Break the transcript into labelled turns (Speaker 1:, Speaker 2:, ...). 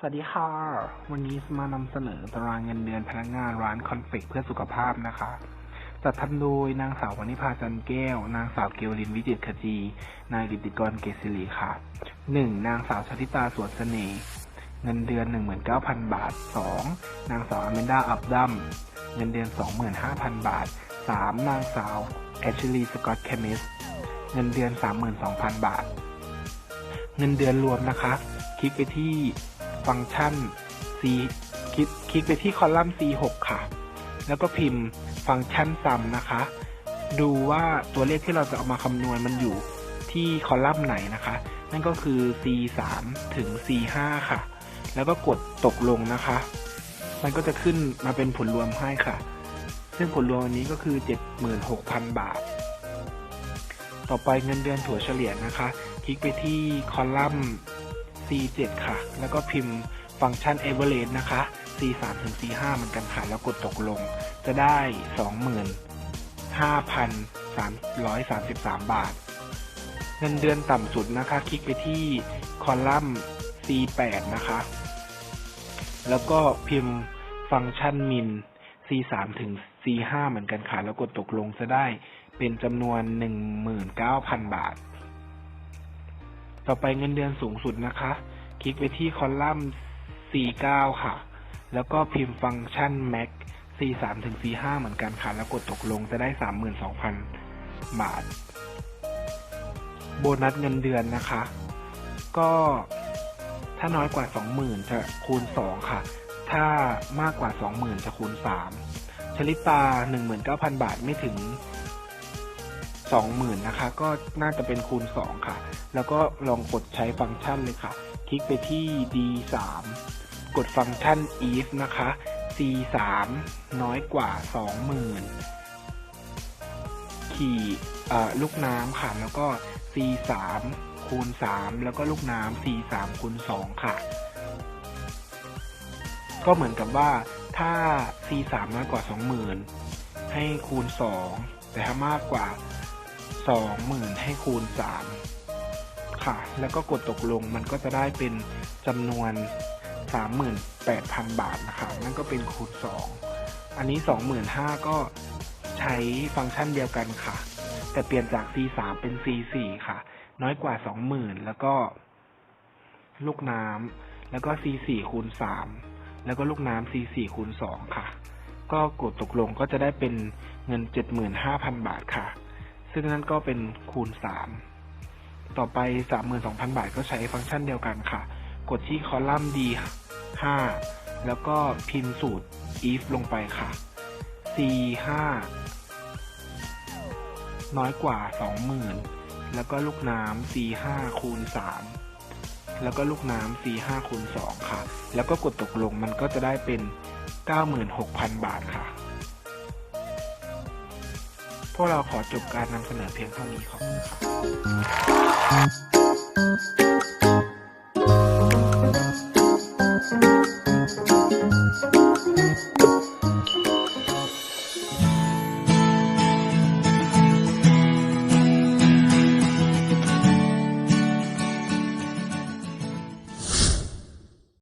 Speaker 1: สวัสดีค่ะ วันนี้มานำเสนอตารางเงินเดือนพนักงานร้านคอนเฟกเพื่อสุขภาพนะคะ จัดทำโดยนางสาววณิพาจันแก้ว นางสาวเกวลินวิจิตขจี นายกิติกรเกษสิริค่ะหนึ่งนางสาวชติตาสวนเสน่ห์เงินเดือน 19,000 บาทสองนางสาวอเมนดาอับดัมเงินเดือน 25,000 บาทสามนางสาวแอชลีสกอตแคมิสเงินเดือน 32,000 บาท เงินเดือนรวมนะคะ คลิกไปที่ ฟังก์ชัน C คลิกคลิกไปที่คอลัมน์ C6 ค่ะ แล้วก็พิมพ์ฟังก์ชันซัมนะคะ ดูว่าตัวเลขที่เราจะเอามาคำนวณมันอยู่ที่คอลัมน์ไหนนะคะ นั่นก็คือ C3 ถึง C5 ค่ะ แล้วก็กดตกลงนะคะ มันก็จะขึ้นมาเป็นผลรวมให้ค่ะ ซึ่งผลรวมอันนี้ก็คือ 76,000 บาท ต่อไปเงินเดือนถั่วเฉลี่ยนะคะ คลิกไปที่คอลัมน์ C7 ค่ะ แล้วก็พิมพ์ฟังก์ชัน average นะคะ C3 ถึง C5 เหมือนกันค่ะ แล้วกดตกลง จะได้ 25,333 บาท เงินเดือนต่ำสุดนะคะ คลิกไปที่คอลัมน์ C8 นะคะ แล้วก็พิมพ์ฟังก์ชันมิน C3 ถึง C5 เหมือนกันค่ะ แล้วกดตกลงจะได้เป็นจำนวน 19,000 บาท ต่อไปเงินเดือนสูงสุดนะคะ คลิกไปที่คอลัมน์ C9 ค่ะ แล้วก็พิมพ์ฟังก์ชัน max C3 ถึง C5 เหมือนกันค่ะ แล้วกดตกลงจะได้ 32,000 บาท โบนัสเงินเดือนนะคะ ก็ถ้าน้อยกว่า 20,000 จะคูณ 2 ค่ะ ถ้ามากกว่า 20,000 จะคูณ 3ชลิตา 19,000 บาทไม่ถึง 20,000 นะคะ ก็น่าจะเป็นคูณ 2 ค่ะ แล้วก็ลองกดใช้ฟังก์ชันเลยค่ะ คลิกไปที่ D3 กดฟังก์ชัน if นะคะ C3 น้อยกว่า 20,000 ขี่ลูกน้ำค่ะ แล้วก็ C3 คูณ 3 แล้วก็ลูกน้ำ C3 คูณ 2 ค่ะ ก็เหมือนกับว่าถ้า C3 น้อยกว่า 20,000 ให้คูณ 2 แต่ถ้ามากกว่า 20,000ให้คูณ3ค่ะ แล้วก็กดตกลงมันก็จะได้เป็นจำนวน38,000บาทนะคะ นั่นก็เป็นคูณ2อันนี้25,000ก็ใช้ฟังก์ชันเดียวกันค่ะ แต่เปลี่ยนจาก C3 เป็น C4 ค่ะ น้อยกว่า20,000แล้วก็ลูกน้ำแล้วก็ C4 คูณ3แล้วก็ลูกน้ำ C4 คูณ2ค่ะ ก็กดตกลงก็จะได้เป็นเงิน75,000บาทค่ะ ซึ่งนั่นก็เป็นคูณ 3 ต่อไป 32,000 บาทก็ใช้ฟังก์ชันเดียวกันค่ะ กดที่คอลัมน์ D5 แล้วก็พิมพ์สูตร if ลงไปค่ะ C5 น้อยกว่า 20,000 แล้วก็ลูกน้ำ C5 คูณ 3 แล้วก็ลูกน้ำ C5 คูณ 2 ค่ะ แล้วก็กดตกลงมันก็จะได้เป็น 96,000 บาทค่ะ พวกเราขอจบการนำเสนอเพียงเท่านี้ขอบคุณครับ